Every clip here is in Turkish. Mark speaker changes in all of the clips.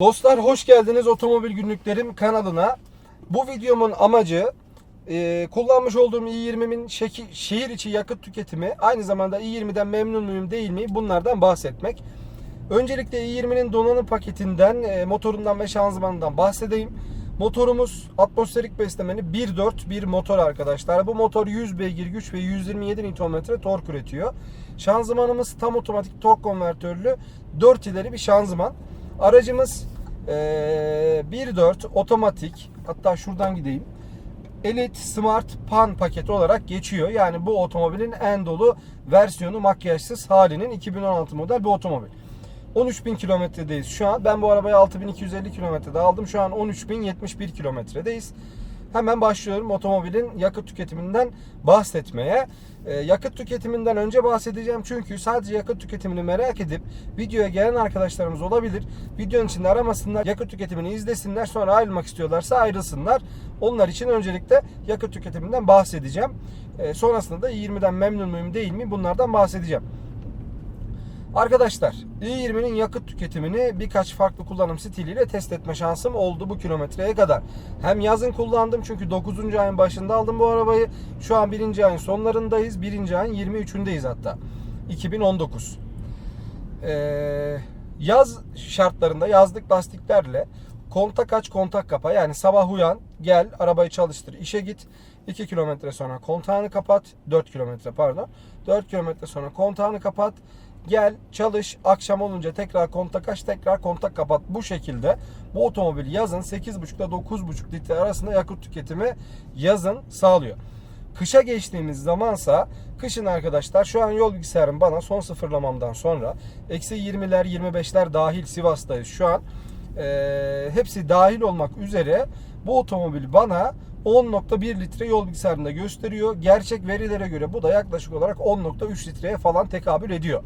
Speaker 1: Dostlar hoş geldiniz Otomobil Günlüklerim kanalına. Bu videomun amacı e, kullanmış olduğum i20'min şeki- şehir içi yakıt tüketimi aynı zamanda i20'den memnun muyum değil mi bunlardan bahsetmek. Öncelikle i20'nin donanım paketinden, e, motorundan ve şanzımanından bahsedeyim. Motorumuz atmosferik beslemeli 1.4 bir motor arkadaşlar. Bu motor 100 beygir güç ve 127 Nm tork üretiyor. Şanzımanımız tam otomatik tork konvertörlü 4 ileri bir şanzıman. Aracımız eee 1.4 otomatik hatta şuradan gideyim. Elite Smart Pan paketi olarak geçiyor. Yani bu otomobilin en dolu versiyonu makyajsız halinin 2016 model bir otomobil. 13.000 kilometredeyiz şu an. Ben bu arabayı 6.250 kilometrede aldım. Şu an 13.071 kilometredeyiz. Hemen başlıyorum otomobilin yakıt tüketiminden bahsetmeye. Ee, yakıt tüketiminden önce bahsedeceğim çünkü sadece yakıt tüketimini merak edip videoya gelen arkadaşlarımız olabilir. Videonun içinde aramasınlar, yakıt tüketimini izlesinler, sonra ayrılmak istiyorlarsa ayrılsınlar. Onlar için öncelikle yakıt tüketiminden bahsedeceğim. Ee, sonrasında da 20'den memnun muyum değil mi bunlardan bahsedeceğim. Arkadaşlar i20'nin yakıt tüketimini birkaç farklı kullanım stiliyle test etme şansım oldu bu kilometreye kadar. Hem yazın kullandım çünkü 9. ayın başında aldım bu arabayı. Şu an 1. ayın sonlarındayız. 1. ayın 23'ündeyiz hatta. 2019. Ee, yaz şartlarında yazlık lastiklerle kontak aç kontak kapa yani sabah uyan gel arabayı çalıştır işe git 2 kilometre sonra kontağını kapat 4 kilometre pardon 4 kilometre sonra kontağını kapat gel çalış akşam olunca tekrar kontak aç tekrar kontak kapat bu şekilde bu otomobil yazın 8,5 ile 9,5 litre arasında yakıt tüketimi yazın sağlıyor. Kışa geçtiğimiz zamansa kışın arkadaşlar şu an yol bilgisayarım bana son sıfırlamamdan sonra eksi 20'ler 25'ler dahil Sivas'tayız şu an. Ee, hepsi dahil olmak üzere bu otomobil bana 10.1 litre yol bilgisayarında gösteriyor. Gerçek verilere göre bu da yaklaşık olarak 10.3 litreye falan tekabül ediyor.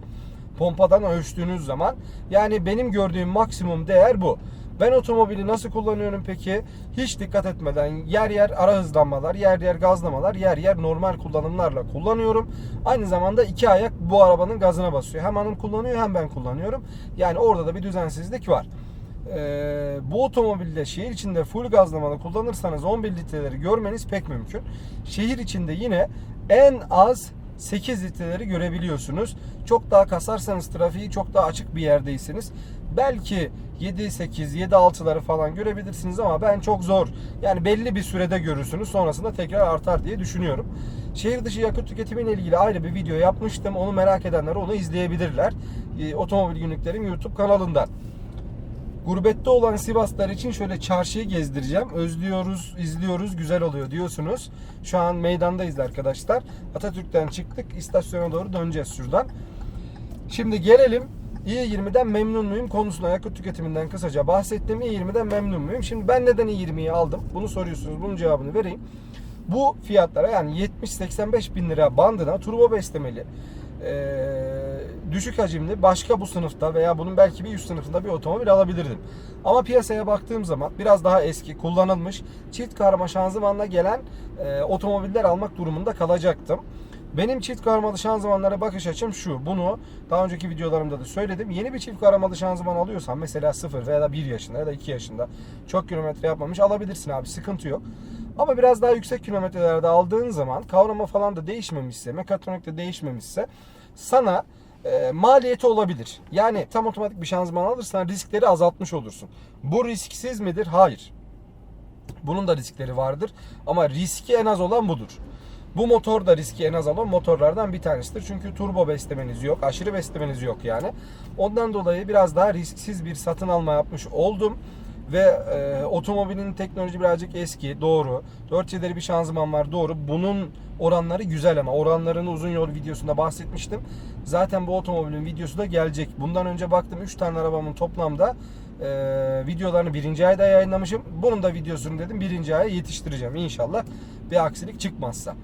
Speaker 1: Pompadan ölçtüğünüz zaman. Yani benim gördüğüm maksimum değer bu. Ben otomobili nasıl kullanıyorum peki? Hiç dikkat etmeden yer yer ara hızlanmalar, yer yer gazlamalar, yer yer normal kullanımlarla kullanıyorum. Aynı zamanda iki ayak bu arabanın gazına basıyor. Hem hanım kullanıyor hem ben kullanıyorum. Yani orada da bir düzensizlik var. Ee, bu otomobilde şehir içinde full gazlamalı kullanırsanız 11 litreleri görmeniz pek mümkün. Şehir içinde yine en az 8 litreleri görebiliyorsunuz. Çok daha kasarsanız trafiği çok daha açık bir yerdeyseniz belki 7 8 7 6'ları falan görebilirsiniz ama ben çok zor. Yani belli bir sürede görürsünüz. Sonrasında tekrar artar diye düşünüyorum. Şehir dışı yakıt tüketimiyle ilgili ayrı bir video yapmıştım. Onu merak edenler onu izleyebilirler. Ee, Otomobil Günlüklerim YouTube kanalından. Gurbette olan Sivaslar için şöyle çarşıyı gezdireceğim. Özlüyoruz, izliyoruz, güzel oluyor diyorsunuz. Şu an meydandayız arkadaşlar. Atatürk'ten çıktık. istasyona doğru döneceğiz şuradan. Şimdi gelelim i20'den memnun muyum konusuna yakıt tüketiminden kısaca bahsettim. i20'den memnun muyum? Şimdi ben neden i20'yi aldım? Bunu soruyorsunuz. Bunun cevabını vereyim. Bu fiyatlara yani 70-85 bin lira bandına turbo beslemeli düşük hacimli başka bu sınıfta veya bunun belki bir üst sınıfında bir otomobil alabilirdim. Ama piyasaya baktığım zaman biraz daha eski, kullanılmış, çift karma şanzımanla gelen e, otomobiller almak durumunda kalacaktım. Benim çift karmalı şanzımanlara bakış açım şu. Bunu daha önceki videolarımda da söyledim. Yeni bir çift karmalı şanzıman alıyorsan mesela 0 veya da 1 yaşında ya da 2 yaşında çok kilometre yapmamış alabilirsin abi sıkıntı yok. Ama biraz daha yüksek kilometrelerde aldığın zaman kavrama falan da değişmemişse, mekatronik de değişmemişse sana e, maliyeti olabilir. Yani tam otomatik bir şanzıman alırsan riskleri azaltmış olursun. Bu risksiz midir? Hayır. Bunun da riskleri vardır. Ama riski en az olan budur. Bu motor da riski en az olan motorlardan bir tanesidir. Çünkü turbo beslemeniz yok. Aşırı beslemeniz yok yani. Ondan dolayı biraz daha risksiz bir satın alma yapmış oldum. Ve e, otomobilin teknoloji birazcık eski. Doğru. 4 ileri bir şanzıman var. Doğru. Bunun oranları güzel ama oranlarını uzun yol videosunda bahsetmiştim. Zaten bu otomobilin videosu da gelecek. Bundan önce baktım 3 tane arabamın toplamda e, videolarını birinci ayda yayınlamışım. Bunun da videosunu dedim birinci aya yetiştireceğim inşallah. Bir aksilik çıkmazsa.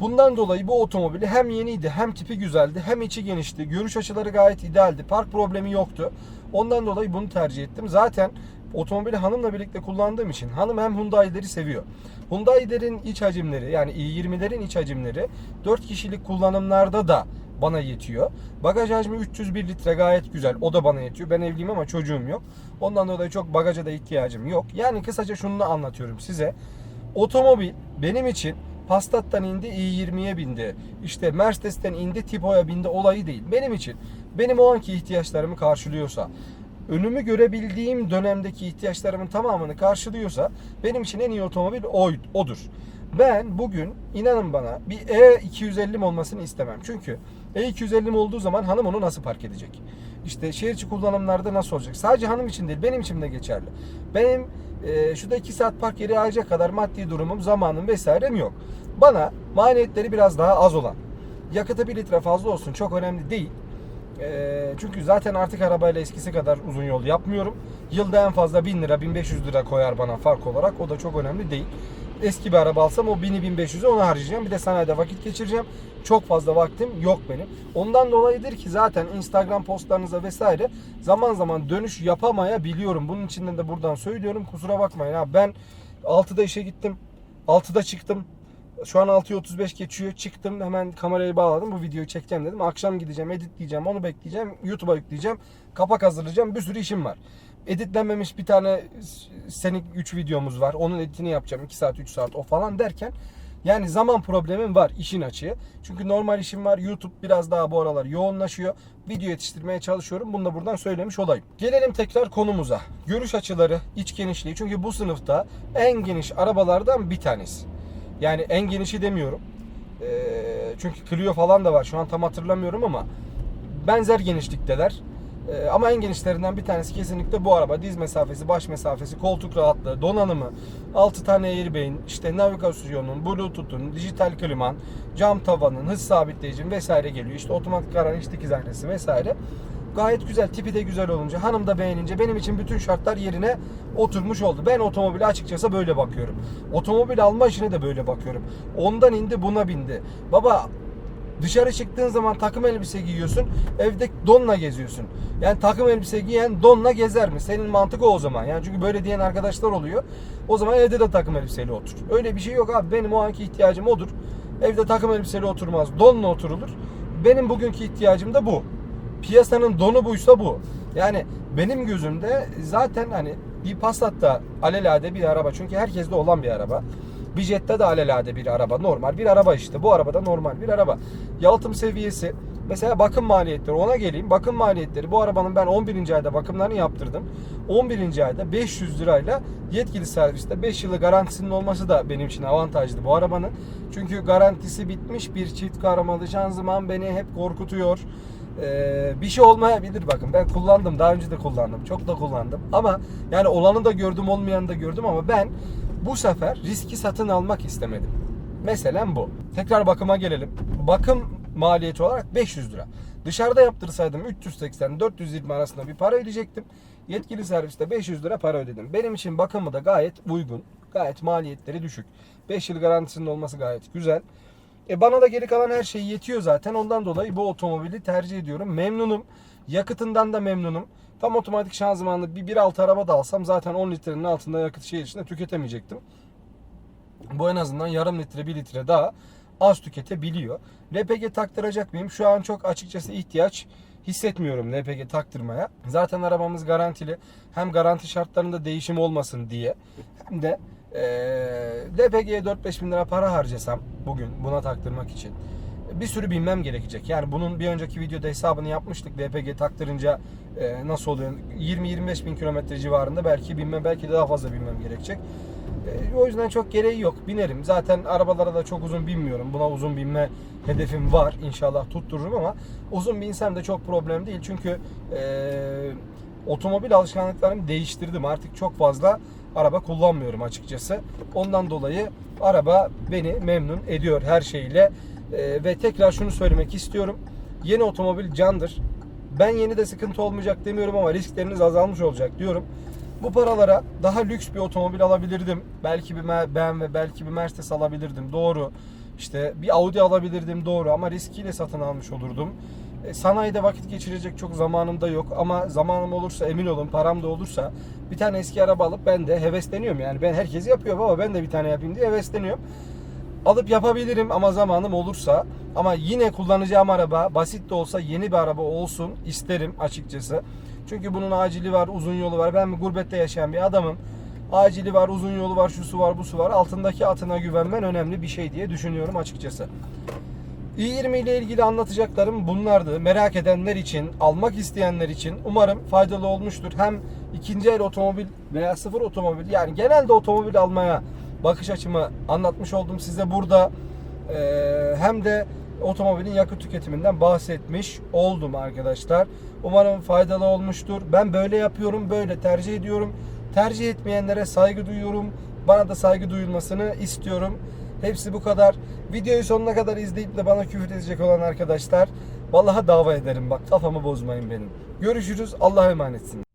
Speaker 1: Bundan dolayı bu otomobili hem yeniydi hem tipi güzeldi hem içi genişti. Görüş açıları gayet idealdi. Park problemi yoktu. Ondan dolayı bunu tercih ettim. Zaten otomobili hanımla birlikte kullandığım için hanım hem Hyundai'leri seviyor. Hyundai'lerin iç hacimleri yani i20'lerin iç hacimleri 4 kişilik kullanımlarda da bana yetiyor. Bagaj hacmi 301 litre gayet güzel. O da bana yetiyor. Ben evliyim ama çocuğum yok. Ondan dolayı çok bagaja da ihtiyacım yok. Yani kısaca şunu anlatıyorum size. Otomobil benim için Passat'tan indi i20'ye bindi. İşte Mercedes'ten indi Tipo'ya bindi olayı değil. Benim için benim o anki ihtiyaçlarımı karşılıyorsa önümü görebildiğim dönemdeki ihtiyaçlarımın tamamını karşılıyorsa benim için en iyi otomobil o, odur. Ben bugün inanın bana bir E250'm olmasını istemem. Çünkü E250'm olduğu zaman hanım onu nasıl park edecek? İşte şehir içi kullanımlarda nasıl olacak? Sadece hanım için değil benim için de geçerli. Benim e, şurada 2 saat park yeri ayıracak kadar maddi durumum, zamanım vesairem yok. Bana maliyetleri biraz daha az olan, yakıtı 1 litre fazla olsun çok önemli değil. E, çünkü zaten artık arabayla eskisi kadar uzun yol yapmıyorum. Yılda en fazla 1000 lira 1500 lira koyar bana fark olarak. O da çok önemli değil. Eski bir araba alsam o 1000'i 1500'ü onu harcayacağım. Bir de sanayide vakit geçireceğim. Çok fazla vaktim yok benim. Ondan dolayıdır ki zaten Instagram postlarınıza vesaire zaman zaman dönüş yapamayabiliyorum. Bunun içinden de buradan söylüyorum. Kusura bakmayın abi. Ben 6'da işe gittim. 6'da çıktım. Şu an 6.35 geçiyor. Çıktım hemen kamerayı bağladım. Bu videoyu çekeceğim dedim. Akşam gideceğim, editleyeceğim, onu bekleyeceğim. YouTube'a yükleyeceğim. Kapak hazırlayacağım. Bir sürü işim var. Editlenmemiş bir tane senin 3 videomuz var. Onun editini yapacağım. 2 saat, 3 saat o falan derken yani zaman problemim var işin açığı. Çünkü normal işim var. YouTube biraz daha bu aralar yoğunlaşıyor. Video yetiştirmeye çalışıyorum. Bunu da buradan söylemiş olayım. Gelelim tekrar konumuza. Görüş açıları, iç genişliği. Çünkü bu sınıfta en geniş arabalardan bir tanesi. Yani en genişi demiyorum. Ee, çünkü Clio falan da var. Şu an tam hatırlamıyorum ama benzer genişlikteler. Ee, ama en genişlerinden bir tanesi kesinlikle bu araba. Diz mesafesi, baş mesafesi, koltuk rahatlığı, donanımı, 6 tane airbag'in, işte navigasyonun, bluetooth'un, dijital kliman, cam tavanın, hız sabitleyicin vesaire geliyor. İşte otomatik karar iç dikiz aynası vesaire. Gayet güzel, tipi de güzel olunca, hanım da beğenince benim için bütün şartlar yerine oturmuş oldu. Ben otomobile açıkçası böyle bakıyorum. Otomobil alma işine de böyle bakıyorum. Ondan indi buna bindi. Baba Dışarı çıktığın zaman takım elbise giyiyorsun. Evde donla geziyorsun. Yani takım elbise giyen donla gezer mi? Senin mantık o zaman. Yani çünkü böyle diyen arkadaşlar oluyor. O zaman evde de takım elbiseyle otur. Öyle bir şey yok abi. Benim o anki ihtiyacım odur. Evde takım elbiseyle oturmaz. Donla oturulur. Benim bugünkü ihtiyacım da bu. Piyasanın donu buysa bu. Yani benim gözümde zaten hani bir Passat'ta alelade bir araba. Çünkü herkeste olan bir araba. Bir Jetta da alelade bir araba. Normal bir araba işte. Bu arabada normal bir araba. Yalıtım seviyesi. Mesela bakım maliyetleri ona geleyim. Bakım maliyetleri bu arabanın ben 11. ayda bakımlarını yaptırdım. 11. ayda 500 lirayla yetkili serviste 5 yılı garantisinin olması da benim için avantajlı bu arabanın. Çünkü garantisi bitmiş bir çift kahramalı şanzıman beni hep korkutuyor. Ee, bir şey olmayabilir bakın ben kullandım daha önce de kullandım çok da kullandım ama yani olanı da gördüm olmayanı da gördüm ama ben bu sefer riski satın almak istemedim. Mesela bu. Tekrar bakıma gelelim. Bakım maliyeti olarak 500 lira. Dışarıda yaptırsaydım 380-420 arasında bir para ödeyecektim. Yetkili serviste 500 lira para ödedim. Benim için bakımı da gayet uygun. Gayet maliyetleri düşük. 5 yıl garantisinin olması gayet güzel. E bana da geri kalan her şey yetiyor zaten. Ondan dolayı bu otomobili tercih ediyorum. Memnunum. Yakıtından da memnunum. Tam otomatik şanzımanlı bir 1.6 araba da alsam zaten 10 litrenin altında yakıt şehir içinde tüketemeyecektim. Bu en azından yarım litre 1 litre daha az tüketebiliyor. LPG taktıracak mıyım? Şu an çok açıkçası ihtiyaç hissetmiyorum LPG taktırmaya. Zaten arabamız garantili. Hem garanti şartlarında değişim olmasın diye hem de e, LPG'ye 4-5 bin lira para harcasam bugün buna taktırmak için bir sürü bilmem gerekecek. Yani bunun bir önceki videoda hesabını yapmıştık. LPG taktırınca e, nasıl oluyor? 20-25 bin kilometre civarında belki bilmem belki de daha fazla bilmem gerekecek. E, o yüzden çok gereği yok. Binerim. Zaten arabalara da çok uzun binmiyorum. Buna uzun binme hedefim var. İnşallah tuttururum ama uzun binsem de çok problem değil. Çünkü e, otomobil alışkanlıklarımı değiştirdim. Artık çok fazla araba kullanmıyorum açıkçası. Ondan dolayı araba beni memnun ediyor her şeyle. E, ve tekrar şunu söylemek istiyorum. Yeni otomobil candır. Ben yeni de sıkıntı olmayacak demiyorum ama riskleriniz azalmış olacak diyorum. Bu paralara daha lüks bir otomobil alabilirdim. Belki bir BMW, belki bir Mercedes alabilirdim. Doğru. İşte bir Audi alabilirdim doğru ama riskiyle satın almış olurdum. E, sanayide vakit geçirecek çok zamanım da yok ama zamanım olursa emin olun param da olursa bir tane eski araba alıp ben de hevesleniyorum yani ben herkes yapıyor ama ben de bir tane yapayım diye hevesleniyorum. alıp yapabilirim ama zamanım olursa. Ama yine kullanacağım araba basit de olsa yeni bir araba olsun isterim açıkçası. Çünkü bunun acili var, uzun yolu var. Ben gurbette yaşayan bir adamım. Acili var, uzun yolu var, şusu var, busu var. Altındaki atına güvenmen önemli bir şey diye düşünüyorum açıkçası. İ20 ile ilgili anlatacaklarım bunlardı. Merak edenler için, almak isteyenler için umarım faydalı olmuştur. Hem ikinci el otomobil veya sıfır otomobil yani genelde otomobil almaya bakış açımı anlatmış oldum size burada. Ee, hem de otomobilin yakıt tüketiminden bahsetmiş oldum arkadaşlar. Umarım faydalı olmuştur. Ben böyle yapıyorum, böyle tercih ediyorum. Tercih etmeyenlere saygı duyuyorum. Bana da saygı duyulmasını istiyorum. Hepsi bu kadar. Videoyu sonuna kadar izleyip de bana küfür edecek olan arkadaşlar vallahi dava ederim bak kafamı bozmayın benim. Görüşürüz. Allah'a emanetsin.